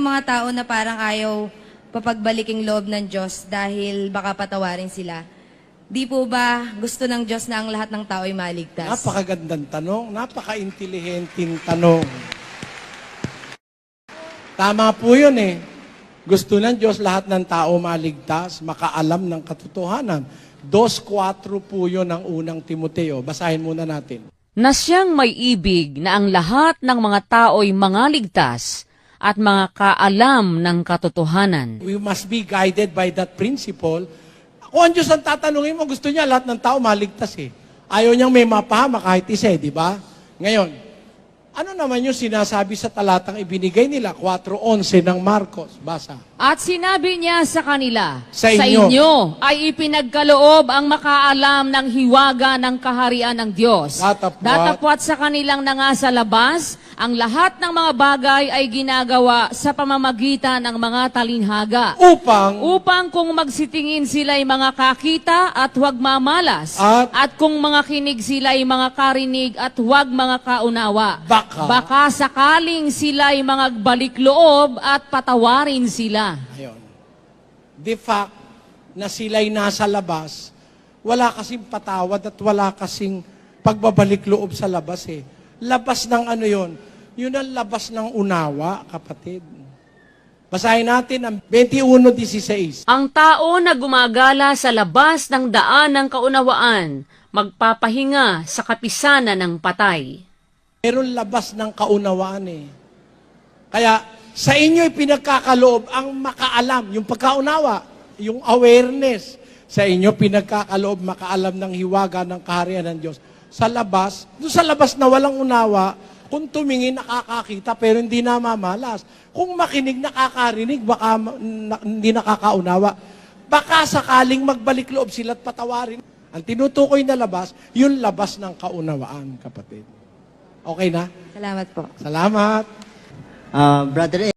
yung mga tao na parang ayaw papagbaliking loob ng Diyos dahil baka patawarin sila. Di po ba gusto ng Diyos na ang lahat ng tao ay maligtas? Napakagandang tanong, napaka-intelihenteng tanong. Tama po yun eh. Gusto ng Diyos lahat ng tao maligtas, makaalam ng katotohanan. 2.4 po yun ang unang Timoteo. Basahin muna natin. na siyang may ibig na ang lahat ng mga tao'y mga ligtas at mga kaalam ng katotohanan. We must be guided by that principle. Kung ang Diyos ang tatanungin mo, gusto niya lahat ng tao maligtas eh. Ayaw niyang may mapahama kahit isa eh, di ba? Ngayon, ano naman yung sinasabi sa talatang ibinigay nila? 4.11 ng Marcos. Basa. At sinabi niya sa kanila, Sa inyo. ay ipinagkaloob ang makaalam ng hiwaga ng kaharian ng Diyos. Datapwat. Datapwat sa kanilang na nga sa labas, ang lahat ng mga bagay ay ginagawa sa pamamagitan ng mga talinhaga. Upang Upang kung magsitingin sila ay mga kakita at huwag mamalas. At- kung mga kinig sila ay mga karinig at huwag mga kaunawa. Baka- Baka sakaling sila ay mga balik loob at patawarin sila. Ayun. The fact na sila'y nasa labas, wala kasing patawad at wala kasing pagbabalik loob sa labas eh. Labas ng ano yon? Yun ang labas ng unawa, kapatid. Basahin natin ang 21.16. Ang tao na gumagala sa labas ng daan ng kaunawaan, magpapahinga sa kapisanan ng patay. Meron labas ng kaunawaan eh. Kaya sa inyo pinagkakaloob ang makaalam, yung pagkaunawa, yung awareness. Sa inyo pinagkakaloob makaalam ng hiwaga ng kaharian ng Diyos. Sa labas, doon sa labas na walang unawa, kung tumingin nakakakita pero hindi namamalas. Kung makinig nakakarinig, baka na- hindi nakakaunawa. Baka sakaling magbalik loob sila at patawarin. Ang tinutukoy na labas, yung labas ng kaunawaan, kapatid. Okay na? Salamat po. Salamat. Ah, Brother